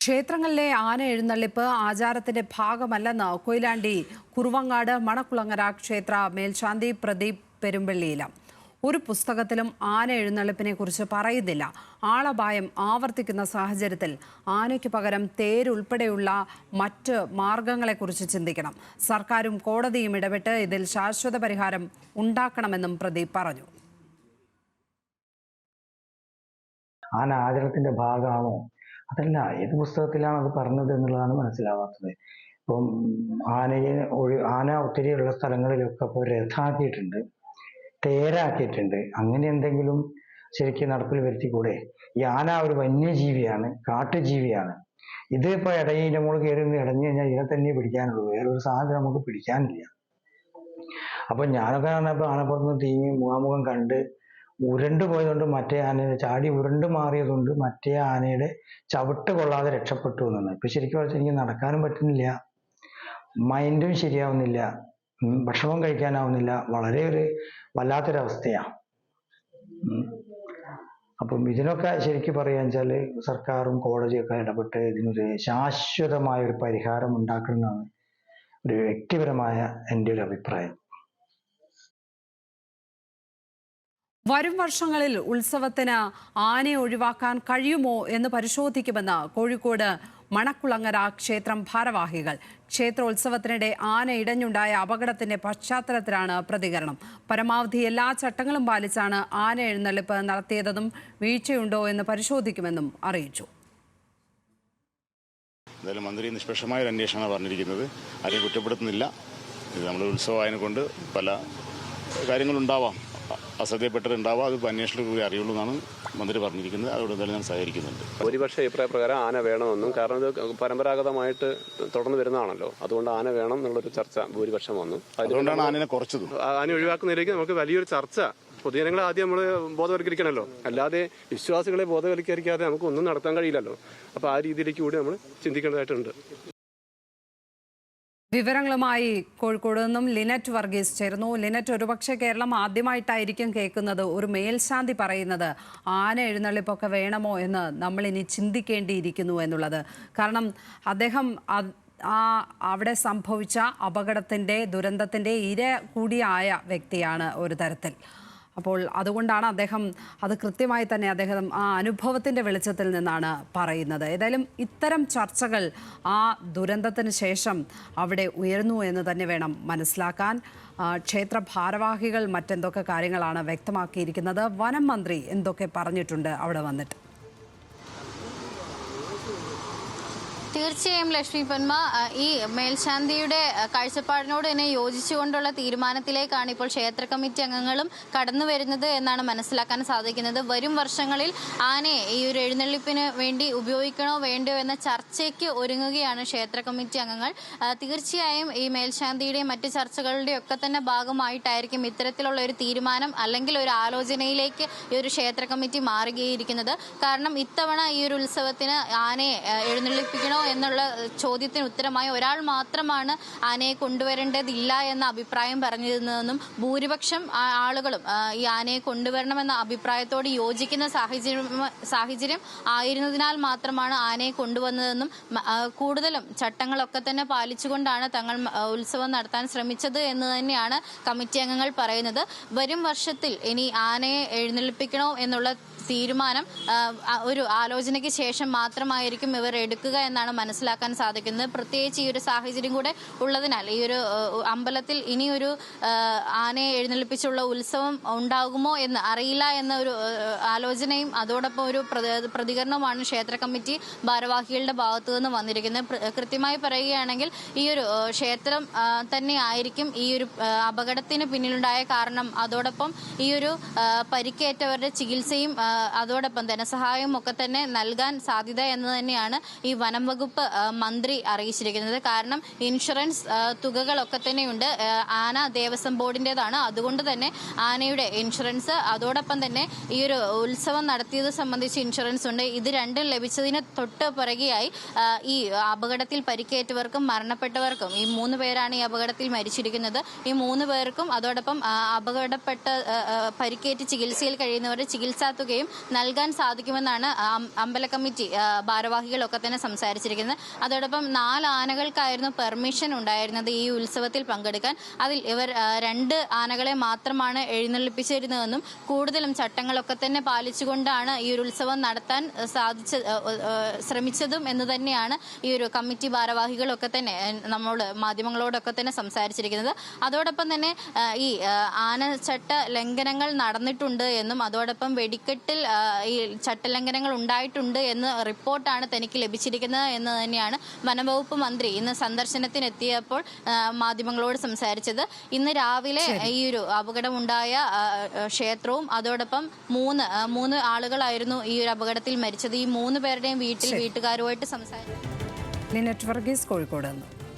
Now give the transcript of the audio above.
ക്ഷേത്രങ്ങളിലെ ആന എഴുന്നള്ളിപ്പ് ആചാരത്തിന്റെ ഭാഗമല്ലെന്ന് കൊയിലാണ്ടി കുറുവങ്ങാട് മണക്കുളങ്ങര ക്ഷേത്ര മേൽശാന്തി പ്രദീപ് പെരുമ്പള്ളിയില ഒരു പുസ്തകത്തിലും ആന എഴുന്നള്ളിപ്പിനെ കുറിച്ച് പറയുന്നില്ല. ആളപായം ആവർത്തിക്കുന്ന സാഹചര്യത്തിൽ ആനയ്ക്ക് പകരം തേരുൾപ്പെടെയുള്ള മറ്റ് മാർഗങ്ങളെക്കുറിച്ച് ചിന്തിക്കണം. സർക്കാരും കോടതിയും ഇടപെട്ട് ഇതിൽ ശാശ്വത പരിഹാരം ഉണ്ടാക്കണമെന്നും പ്രദീപ് പറഞ്ഞു. ആന ആചരണത്തിന്റെ ഭാഗമാണോ അതല്ല ഏത് പുസ്തകത്തിലാണ് അത് പറഞ്ഞത് എന്നുള്ളതാണ് മനസ്സിലാവാത്തത്. ഇപ്പം ആനയെ ഒഴി ആന ഒത്തിരിയുള്ള സ്ഥലങ്ങളിലൊക്കെ ഇപ്പോൾ രഥാക്കിയിട്ടുണ്ട് തേരാക്കിയിട്ടുണ്ട്. അങ്ങനെ എന്തെങ്കിലും ശരിക്കും നടപ്പിൽ വരുത്തിക്കൂടെ? ഈ ആന ഒരു വന്യജീവിയാണ് കാട്ടുജീവിയാണ്. ഇത് ഇപ്പോൾ ഇടയിൽ നമ്മൾ കയറി ഇടഞ്ഞു കഴിഞ്ഞാൽ ഇതിനെ തന്നെ പിടിക്കാനുള്ളൂ. വേറൊരു സാധനം നമുക്ക് പിടിക്കാനില്ല. അപ്പം ഞാനൊക്കെ ആനപ്പുറത്ത് നിന്ന് തീങ്ങി മുഖാമുഖം കണ്ട് ഉരുണ്ട് പോയതുകൊണ്ട് മറ്റേ ആനയുടെ ചാടി ഉരുണ്ടു മാറിയതുകൊണ്ട് മറ്റേ ആനയുടെ ചവിട്ട് കൊള്ളാതെ രക്ഷപ്പെട്ടു എന്നാണ്. ഇപ്പൊ ശരിക്കും പറഞ്ഞാൽ എനിക്ക് നടക്കാനും പറ്റുന്നില്ല. മൈൻഡും ശരിയാവുന്നില്ല. ഭക്ഷണവും കഴിക്കാനാവുന്നില്ല. വളരെ ഒരു വല്ലാത്തൊരവസ്ഥയാണ്. അപ്പം ഇതിനൊക്കെ ശരിക്കും പറയുക വെച്ചാൽ സർക്കാരും കോടതിയൊക്കെ ഇടപെട്ട് ഇതിനൊരു ശാശ്വതമായ ഒരു പരിഹാരം ഉണ്ടാക്കണമെന്നാണ് ഒരു വ്യക്തിപരമായ എന്റെ ഒരു അഭിപ്രായം. വരും വർഷങ്ങളിൽ ഉത്സവത്തിന് ആനയെ ഒഴിവാക്കാൻ കഴിയുമോ എന്ന് പരിശോധിക്കുമെന്ന് കോഴിക്കോട് മണക്കുളങ്ങര ക്ഷേത്രം ഭാരവാഹികൾ. ക്ഷേത്രോത്സവത്തിനിടെ ആന ഇടഞ്ഞുണ്ടായ അപകടത്തിന്റെ പശ്ചാത്തലത്തിലാണ് പ്രതികരണം. പരമാവധി എല്ലാ ചട്ടങ്ങളും പാലിച്ചാണ് ആന എഴുന്നള്ളിപ്പ് നടത്തിയതെന്നും വീഴ്ചയുണ്ടോ എന്ന് പരിശോധിക്കുമെന്നും അറിയിച്ചു. എന്തായാലും മന്ത്രി നിഷ്പക്ഷമായ ഒരു അന്വേഷണമാണ് പറഞ്ഞിരിക്കുന്നത്. ആരെയും കുറ്റപ്പെടുത്തുന്നില്ല. നമ്മൾ ഉത്സവമായതിനെ കൊണ്ട് പല കാര്യങ്ങളുണ്ടാവാം. അ- അശ്രദ്ധയിൽപ്പെട്ടതുണ്ടാവാം അത് അന്വേഷണത്തിൽ കൂടി അറിയുള്ളൂ എന്നാണ് മന്ത്രി പറഞ്ഞിരിക്കുന്നത്. അതോട് എന്തായാലും ഞാൻ സഹകരിക്കുന്നുണ്ട്. ഭൂരിപക്ഷ അഭിപ്രായ പ്രകാരം ആന വേണമെന്നും കാരണം ഇത് പരമ്പരാഗതമായിട്ട് തുടർന്ന് വരുന്നതാണല്ലോ. അതുകൊണ്ട് ആന വേണം എന്നുള്ളൊരു ചർച്ച ഭൂരിപക്ഷം വന്നു. അതുകൊണ്ടാണ് ആനനെ കുറച്ചത്. ആന ഒഴിവാക്കുന്നതിലേക്ക് നമുക്ക് വലിയൊരു ചർച്ച. പൊതുജനങ്ങളെ ആദ്യം നമ്മൾ ബോധവൽക്കരിക്കണമല്ലോ. അല്ലാതെ വിശ്വാസികളെ ബോധവൽക്കരിക്കാതെ നമുക്ക് ഒന്നും നടത്താൻ കഴിയില്ലല്ലോ. അപ്പൊ ആ രീതിയിലേക്ക് കൂടി നമ്മൾ ചിന്തിക്കേണ്ടതായിട്ടുണ്ട്. വിവരങ്ങളുമായി കോഴിക്കോട് നിന്നും ലിനറ്റ് വർഗീസ് ചേർന്നു ലിനറ്റ് ഒരുപക്ഷെ കേരളം ആദ്യമായിട്ടായിരിക്കും കേൾക്കുന്നത് ഒരു മേൽശാന്തി പറയുന്നത്. ആന എഴുന്നള്ളിപ്പൊക്കെ വേണമോ എന്ന് നമ്മൾ ഇനി ചിന്തിക്കേണ്ടിയിരിക്കുന്നു എന്നുള്ളത്. കാരണം അദ്ദേഹം ആ അവിടെ സംഭവിച്ച അപകടത്തിന്റെ ദുരന്തത്തിന്റെ ഇര കൂടിയായ വ്യക്തിയാണ് ഒരു തരത്തിൽ. അപ്പോൾ അതുകൊണ്ടാണ് അദ്ദേഹം അത് കൃത്യമായി തന്നെ അദ്ദേഹം ആ അനുഭവത്തിന്റെ വെളിച്ചത്തിൽ നിന്നാണ് പറയുന്നത്. ഏതായാലും ഇത്തരം ചർച്ചകൾ ആ ദുരന്തത്തിന് ശേഷം അവിടെ ഉയർന്നു എന്ന് തന്നെ വേണം മനസ്സിലാക്കാൻ. ക്ഷേത്ര ഭാരവാഹികൾ മറ്റെന്തൊക്കെ കാര്യങ്ങളാണ് വ്യക്തമാക്കിയിരിക്കുന്നത്? വനം മന്ത്രി എന്തൊക്കെ പറഞ്ഞിട്ടുണ്ട്? അവിടെ വന്നിട്ട്. തീർച്ചയായും ലക്ഷ്മി പന്മ ഈ മേൽശാന്തിയുടെ കാഴ്ചപ്പാടിനോട് തന്നെ യോജിച്ചുകൊണ്ടുള്ള തീരുമാനത്തിലേക്കാണ് ഇപ്പോൾ ക്ഷേത്ര കമ്മിറ്റി അംഗങ്ങളും കടന്നു വരുന്നത് എന്നാണ് മനസ്സിലാക്കാൻ സാധിക്കുന്നത്. വരും വർഷങ്ങളിൽ ആനയെ ഈ ഒരു എഴുന്നള്ളിപ്പിന് വേണ്ടി ഉപയോഗിക്കണോ വേണ്ടോ എന്ന ചർച്ചയ്ക്ക് ഒരുങ്ങുകയാണ് ക്ഷേത്ര കമ്മിറ്റി അംഗങ്ങൾ. തീർച്ചയായും ഈ മേൽശാന്തിയുടെയും മറ്റ് ചർച്ചകളുടെയും ഒക്കെ തന്നെ ഭാഗമായിട്ടായിരിക്കും ഇത്തരത്തിലുള്ള ഒരു തീരുമാനം അല്ലെങ്കിൽ ഒരു ആലോചനയിലേക്ക് ഈ ഒരു ക്ഷേത്ര കമ്മിറ്റി മാറുകയിരിക്കുന്നത്. കാരണം ഇത്തവണ ഈ ഒരു ഉത്സവത്തിന് ആനയെ എഴുന്നള്ളിപ്പിക്കണോ എന്നുള്ള ചോദ്യത്തിന് ഉത്തരമായി ഒരാൾ മാത്രമാണ് ആനയെ കൊണ്ടുവരേണ്ടതില്ല എന്ന അഭിപ്രായം പറഞ്ഞിരുന്നതെന്നും ഭൂരിപക്ഷം ആളുകളും ഈ ആനയെ കൊണ്ടുവരണമെന്ന അഭിപ്രായത്തോട് യോജിക്കുന്ന സാഹചര്യം സാഹചര്യം ആയിരുന്നതിനാൽ മാത്രമാണ് ആനയെ കൊണ്ടുവന്നതെന്നും കൂടുതലും ചട്ടങ്ങളൊക്കെ തന്നെ പാലിച്ചുകൊണ്ടാണ് തങ്ങൾ ഉത്സവം നടത്താൻ ശ്രമിച്ചത് എന്ന് തന്നെയാണ് കമ്മിറ്റി അംഗങ്ങൾ പറയുന്നത്. വരും വർഷത്തിൽ ഇനി ആനയെ എഴുന്നള്ളിപ്പിക്കണോ എന്നുള്ള തീരുമാനം ഒരു ആലോചനയ്ക്ക് ശേഷം മാത്രമായിരിക്കും ഇവർ എടുക്കുക എന്നാണ് മനസ്സിലാക്കാൻ സാധിക്കുന്നത്. പ്രത്യേകിച്ച് ഈ ഒരു സാഹചര്യം കൂടെ ഉള്ളതിനാൽ ഈ ഒരു അമ്പലത്തിൽ ഇനിയൊരു ആനയെ എഴുന്നള്ളിപ്പിച്ചുള്ള ഉത്സവം ഉണ്ടാകുമോ എന്ന് അറിയില്ല എന്ന ഒരു ആലോചനയും അതോടൊപ്പം ഒരു പ്രതി- പ്രതികരണവുമാണ് ക്ഷേത്ര കമ്മിറ്റി ഭാരവാഹികളുടെ ഭാഗത്തു നിന്ന് വന്നിരിക്കുന്നത്. കൃത്യമായി പറയുകയാണെങ്കിൽ ഈ ഒരു ക്ഷേത്രം തന്നെ ആയിരിക്കും ഈ ഒരു അപകടത്തിന് പിന്നിലുണ്ടായ കാരണം. അതോടൊപ്പം ഈ ഒരു പരിക്കേറ്റവരുടെ ചികിത്സയും അതോടൊപ്പം ധനസഹായം ഒക്കെ തന്നെ നൽകാൻ സാധ്യത എന്ന് തന്നെയാണ് ഈ വനം വകുപ്പ് മന്ത്രി അറിയിച്ചിരിക്കുന്നത്. കാരണം ഇൻഷുറൻസ് തുകകളൊക്കെ തന്നെയുണ്ട്. ആന ദേവസ്വം ബോർഡിന്റെതാണ് അതുകൊണ്ട് തന്നെ ആനയുടെ ഇൻഷുറൻസ് അതോടൊപ്പം തന്നെ ഈ ഒരു ഉത്സവം നടത്തിയത് സംബന്ധിച്ച് ഇൻഷുറൻസ് ഉണ്ട്. ഇത് രണ്ടും ലഭിച്ചതിന് തൊട്ട് പുറകെയായി ഈ അപകടത്തിൽ പരിക്കേറ്റവർക്കും മരണപ്പെട്ടവർക്കും ഈ മൂന്ന് പേരാണ് ഈ അപകടത്തിൽ മരിച്ചിരിക്കുന്നത്. ഈ മൂന്ന് പേർക്കും അതോടൊപ്പം അപകടപ്പെട്ട പരിക്കേറ്റ് ചികിത്സയിൽ കഴിയുന്നവരുടെ ചികിത്സാ തുകയും നൽകാൻ സാധിക്കുമെന്നാണ് അമ്പല കമ്മിറ്റി ഭാരവാഹികളൊക്കെ തന്നെ സംസാരിച്ചിരിക്കുന്നത്. അതോടൊപ്പം നാല് ആനകൾക്കായിരുന്നു പെർമിഷൻ ഉണ്ടായിരുന്നത് ഈ ഉത്സവത്തിൽ പങ്കെടുക്കാൻ. അതിൽ ഇവർ രണ്ട് ആനകളെ മാത്രമാണ് എഴുന്നള്ളിപ്പിച്ചിരുന്നതെന്നും കൂടുതലും ചട്ടങ്ങളൊക്കെ തന്നെ പാലിച്ചുകൊണ്ടാണ് ഈ ഒരു ഉത്സവം നടത്താൻ സാധിച്ച ശ്രമിച്ചതും എന്ന് തന്നെയാണ് ഈ ഒരു കമ്മിറ്റി ഭാരവാഹികളൊക്കെ തന്നെ നമ്മൾ മാധ്യമങ്ങളോടൊക്കെ തന്നെ സംസാരിച്ചിരിക്കുന്നത്. അതോടൊപ്പം തന്നെ ഈ ആന ആനച്ചട്ട ലംഘനങ്ങൾ നടന്നിട്ടുണ്ട് എന്നും അതോടൊപ്പം വെടിക്കെട്ടിൽ ആ, ഈ ചട്ടലംഘനങ്ങൾ ഉണ്ടായിട്ടുണ്ട് എന്ന് റിപ്പോർട്ടാണ് തനിക്ക് ലഭിച്ചിരിക്കുന്നത് എന്ന് തന്നെയാണ് വനംവകുപ്പ് മന്ത്രി ഇന്ന് സന്ദർശനത്തിനെത്തിയപ്പോൾ മാധ്യമങ്ങളോട് സംസാരിച്ചത്. ഇന്ന് രാവിലെ ഈ ഒരു അപകടമുണ്ടായ ക്ഷേത്രവും അതോടൊപ്പം മൂന്ന് മൂന്ന് ആളുകളായിരുന്നു ഈ ഒരു അപകടത്തിൽ മരിച്ചത്. ഈ മൂന്ന് പേരുടെയും വീട്ടിൽ വീട്ടുകാരുമായിട്ട് സംസാരിച്ചു. കോഴിക്കോട്